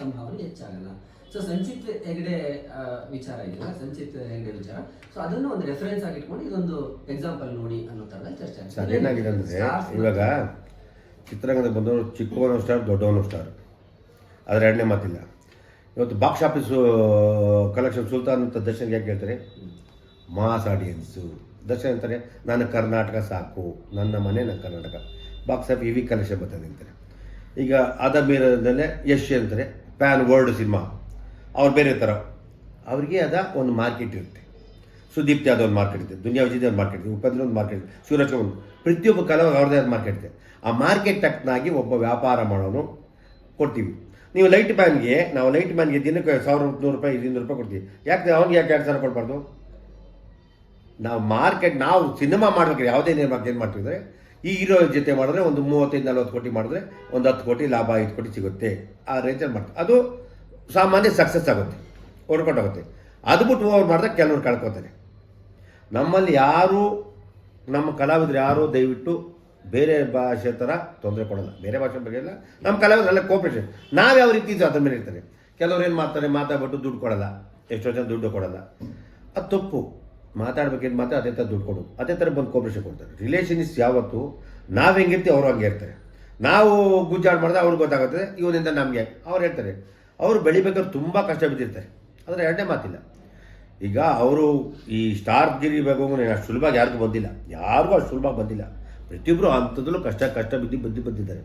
ಸಂಭಾವನೆ ಹೆಚ್ಚಾಗಲ್ಲ. ಸೊ ಸಂಚಿತ್ ಹೆಗ್ಡೆ ವಿಚಾರ ಇದೆಯಲ್ಲ ಸಂಚಿತ್ ಹೆಗ್ಡೆ ವಿಚಾರ. ಸೊ ಅದನ್ನು ಒಂದು ರೆಫರೆನ್ಸ್ ಆಗಿ ಇಟ್ಕೊಂಡು ಇದೊಂದು ಎಕ್ಸಾಂಪಲ್ ನೋಡಿ ಅನ್ನೋ ತರದ ಚರ್ಚೆ ಆಗ್ತದೆ. ಸರ್ ಏನಾಗಿದೆ ಅಂದರೆ ಇವಾಗ ಚಿತ್ರರಂಗದ ಬಂದವರು ಚಿಕ್ಕವನು ಸ್ಟಾರ್ ದೊಡ್ಡವನು ಸ್ಟಾರ್. ಅದರ ಎರಡನೇ ಮಾತಿಲ್ಲ. ಇವತ್ತು ಬಾಕ್ಸ್ ಆಫೀಸು ಕಲೆಕ್ಷನ್ ಸುಲ್ತಾನ್ ಅಂತ ದರ್ಶನ್ ಯಾಕೆ ಹೇಳ್ತಾರೆ? ಮಾಸ್ ಆಡಿಯನ್ಸು ದರ್ಶನ್ ಅಂತಾರೆ ನಾನು ಕರ್ನಾಟಕ ಸಾಕು. ನನ್ನ ಮನೆ ನನ್ನ ಕರ್ನಾಟಕ. ಬಾಕ್ಸ್ ಆಫೀಸ್ ಇವಿ ಕಲೆಕ್ಷನ್ ಬರ್ತದೆ ಅಂತಾರೆ ಈಗ ಅದ ಮೇಲದಲ್ಲೇ ಯಶ್ ಅಂತಾರೆ. ಪ್ಯಾನ್ ವರ್ಲ್ಡ್ ಸಿನಿಮಾ ಅವ್ರು ಬೇರೆ ಥರ ಅವ್ರಿಗೆ ಅದ ಒಂದು ಮಾರ್ಕೆಟ್ ಇರುತ್ತೆ. ಸುದೀಪ್ ಯಾದವ್ ಒಂದು ಮಾರ್ಕೆಟ್ ಇದೆ, ದುನಿಯಾ ವಿಜಯ್ ಒಂದು ಮಾರ್ಕೆಟ್ ಇದೆ, ಉಪೇಂದ್ರ ಒಂದು ಮಾರ್ಕೆಟ್ ಇದೆ, ಸೂರಜ್ ಒಂದು, ಪ್ರತಿಯೊಬ್ಬ ಕಲಾವಿದ ಅವ್ರದ್ದೇ ಆದ ಮಾರ್ಕೆಟ್ ಇದೆ. ಆ ಮಾರ್ಕೆಟ್ ತಕ್ಕನಾಗಿ ಒಬ್ಬ ವ್ಯಾಪಾರ ಮಾಡೋನು ಕೊಡ್ತೀವಿ. ನೀವು ಲೈಟ್ ಮ್ಯಾನ್ಗೆ ನಾವು ಲೈಟ್ ಮ್ಯಾನ್ಗೆ ದಿನಕ್ಕೆ ಸಾವಿರ ನೂರು ರೂಪಾಯಿ ಇನ್ನೂರು ರೂಪಾಯಿ ಕೊಡ್ತೀವಿ. ಯಾಕೆ ಅವ್ನಿಗೆ ಯಾಕೆ ಎರಡು ಸಾವಿರ ಕೊಡಬಾರ್ದು? ನಾವು ಮಾರ್ಕೆಟ್ ನಾವು ಸಿನಿಮಾ ಮಾಡ್ಬೇಕಾದ್ರೆ ಯಾವುದೇ ನಿರ್ಮಾಣ ಏನು ಮಾಡ್ತಿದ್ರೆ ಈ ಹೀರೋ ಜೊತೆ ಮಾಡಿದ್ರೆ ಒಂದು ಮೂವತ್ತೈದು, ನಲ್ವತ್ತು ಕೋಟಿ ಮಾಡಿದ್ರೆ ಒಂದು ಹತ್ತು ಕೋಟಿ ಲಾಭ, ಐದು ಕೋಟಿ ಸಿಗುತ್ತೆ. ಆ ರೇಂಜಲ್ಲಿ ಮಾಡ್ತಾರೆ. ಅದು ಸಾಮಾನ್ಯ ಸಕ್ಸಸ್ ಆಗುತ್ತೆ. ಹೊಡ್ಕೊಂಡೋಗುತ್ತೆ ಅದು ಬಿಟ್ಟು ಓವರ್ ಮಾಡಿದ್ರೆ ಕೆಲವ್ರು ಕಳ್ಕೊತಾರೆ. ನಮ್ಮಲ್ಲಿ ಯಾರು, ನಮ್ಮ ಕಲಾವಿದರು ಯಾರು ದಯವಿಟ್ಟು ಬೇರೆ ಭಾಷೆ ಥರ ತೊಂದರೆ ಕೊಡಲ್ಲ. ಬೇರೆ ಭಾಷೆ ಬಗ್ಗೆ ಇಲ್ಲ. ನಮ್ಮ ಕಲಾವಿದರೆಲ್ಲ ಕೋಪರೇಷನ್ ನಾವು ಯಾವ ರೀತಿ ಇದ್ದು ಅದ್ರ ಮೇಲೆ ಇರ್ತಾರೆ. ಕೆಲವ್ರು ಏನು ಮಾಡ್ತಾರೆ? ಮಾತಾಡ್ಬಿಟ್ಟು ದುಡ್ಡು ಕೊಡೋಲ್ಲ. ಎಷ್ಟೋ ಜನ ದುಡ್ಡು ಕೊಡಲ್ಲ. ಅದು ತಪ್ಪು. ಮಾತಾಡ್ಬೇಕೇನು ಮಾತ್ರ ಅದೇ ಥರ ದುಡ್ಡು ಕೊಡು. ಅದೇ ಥರ ಬಂದು ಕೋಪರೇಷನ್ ಕೊಡ್ತಾರೆ. ರಿಲೇಷನ್ಸ್ ಯಾವತ್ತು? ನಾವು ಹೆಂಗಿರ್ತೀವಿ ಅವರು ಹಂಗೆ ಇರ್ತಾರೆ. ನಾವು ಗುಜ್ಜಾಡ್ ಮಾಡಿದ್ರೆ ಅವ್ರಿಗೆ ಗೊತ್ತಾಗುತ್ತೆ, ಇವನಿಂದ ನಮಗೆ. ಅವ್ರು ಹೇಳ್ತಾರೆ, ಅವರು ಬೆಳಿಬೇಕಾದ್ರೆ ತುಂಬ ಕಷ್ಟ ಬಿದ್ದಿರ್ತಾರೆ. ಆದರೆ ಎರಡನೇ ಮಾತಿಲ್ಲ. ಈಗ ಅವರು ಈ ಸ್ಟಾರ್ ಗಿರಿ ಬೇಕು ಅಷ್ಟು ಸುಲಭ ಯಾರಿಗೂ ಬಂದಿಲ್ಲ. ಯಾರಿಗೂ ಅಷ್ಟು ಸುಲಭ ಬಂದಿಲ್ಲ. ಪ್ರತಿಯೊಬ್ಬರು ಅಂಥದ್ರಲ್ಲೂ ಕಷ್ಟ ಕಷ್ಟ ಬಿದ್ದು ಬಿದ್ದು ಬಂದಿದ್ದಾರೆ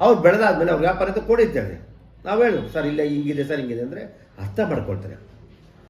ಅವ್ರು ಬೆಳೆದಾದ್ಮೇಲೆ ಅವ್ರು ವ್ಯಾಪಾರ ಅಂತ ಕೊಡಿದ್ದಾರೆ ನಾವು ಹೇಳು ಸರ್, ಇಲ್ಲ, ಹಿಂಗಿದೆ, ಸರ್, ಹಿಂಗಿದೆ. ಅಂದರೆ ಅರ್ಥ ಮಾಡ್ಕೊಳ್ತಾರೆ.